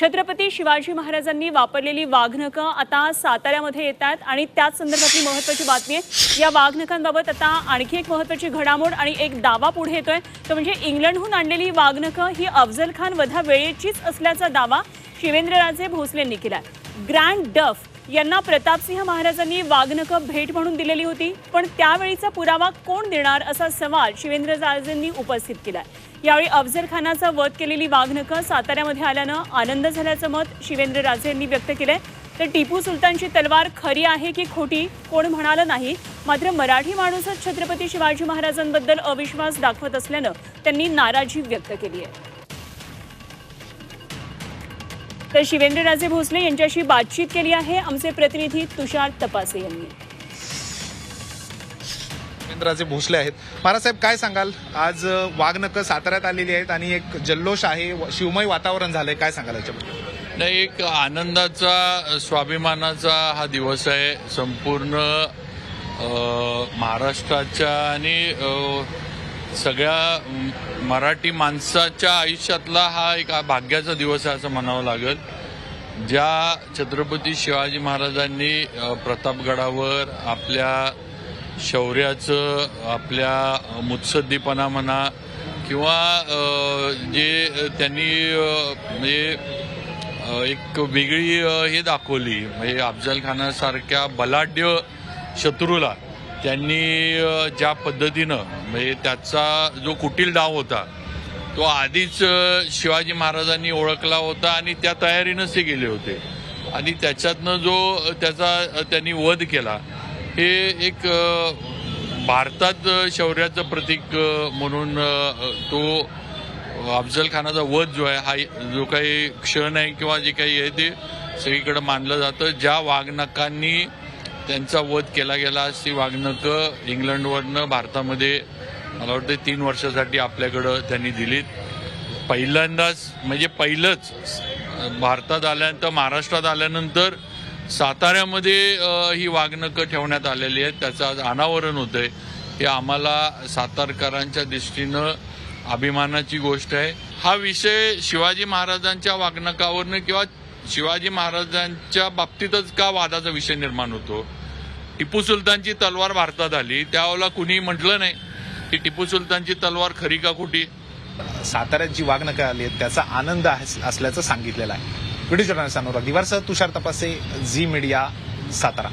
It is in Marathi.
छत्रपती शिवाजी महाराजांनी वापरलेली वाघनखं आता साताऱ्यामध्ये येतात आणि त्याच संदर्भातली महत्वाची बातमी आहे. या वाघनखांबाबत आता आणखी एक महत्वाची घडामोड आणि एक दावा पुढे येतोय. तो म्हणजे इंग्लंडहून आणलेली वाघनखं ही अफजल खान वधा वेळेचीच असल्याचा दावा शिवेंद्रराजे भोसलेंनी केला ग्रँड डफ यांना प्रतापसिंह महाराजांनी वाघनखं भेट म्हणून दिलेली होती पण त्यावेळीचा पुरावा कोण देणार असा सवाल शिवेंद्र जाळजेंनी उपस्थित केलाय. यावेळी अफजल खानाचा वध केलेली वाघनखं साताऱ्यामध्ये आल्यानं आनंद झाल्याचं मत शिवेंद्रराजे यांनी व्यक्त केलंय. तर टिपू सुलतानची तलवार खरी आहे की खोटी कोण म्हणालं नाही. मात्र मराठी माणूसच छत्रपती शिवाजी महाराजांबद्दल अविश्वास दाखवत असल्यानं त्यांनी नाराजी व्यक्त केली आहे. तर शिवेंद्रराजे भोसले यांच्याशी बातचीत केली आहे. आमचे प्रतिनिधी तुषार तपासे यांनी. रवींद्रराजे भोसले आहेत. महाराजसाहेब काय सांगाल? आज वाघनकं साताऱ्यात आलेली आहेत आणि एक जल्लोष आहे शिवमय वातावरण झालंय. काय सांगाल याच्याबद्दल? नाही एक आनंदाचा स्वाभिमानाचा हा दिवस आहे. संपूर्ण महाराष्ट्राच्या आणि सगळ्या मराठी माणसाच्या आयुष्यातला हा एक भाग्याचा दिवस आहे असं म्हणावं लागेल. ज्या छत्रपती शिवाजी महाराजांनी प्रतापगडावर आपल्या शौर्याचं आपल्या मुत्सद्दीपणा म्हणा किंवा जे त्यांनी म्हणजे एक वेगळी हे दाखवली म्हणजे अफजल खानासारख्या बलाढ्य शत्रूला. त्यांनी ज्या पद्धतीनं म्हणजे त्याचा जो कुटील डाव होता तो आधीच शिवाजी महाराजांनी ओळखला होता आणि त्या तयारीनंच ते गेले होते. आणि त्याच्यातनं जो त्याचा त्यांनी वध केला हे एक भारतात शौर्याचं प्रतीक म्हणून तो अफजल खानाचा वध जो आहे हा जो काही क्षण आहे किंवा जे काही आहे ते सगळीकडे मानलं जातं. ज्या वाघनकांनी त्यांचा वध केला गेला ती वागणकं इंग्लंडवरनं भारतामध्ये मला वाटतं तीन वर्षासाठी आपल्याकडं त्यांनी दिलीत. पहिल्यांदाच म्हणजे पहिलंच भारतात आल्यानंतर महाराष्ट्रात आल्यानंतर साताऱ्यामध्ये ही वागणकं ठेवण्यात आलेली आहेत. त्याचं आज अनावरण होतंय. हे आम्हाला सातारकरांच्या दृष्टीनं अभिमानाची गोष्ट आहे. हा विषय शिवाजी महाराजांच्या वागणकावरनं किंवा शिवाजी महाराजांच्या बाबतीतच का वादाचा विषय निर्माण होतो? टिपू सुलतानची तलवार भारतात आली. त्यावेळेला कुणी म्हटलं नाही की टिपू सुलतानची तलवार खरी का खोटी? साताऱ्यात जी काय आली आहेत. त्याचा आनंद असल्याचं सांगितलेलं आहे. ब्रिटिश अनुराग दिवारसह तुषार तपासे झी मीडिया सातारा.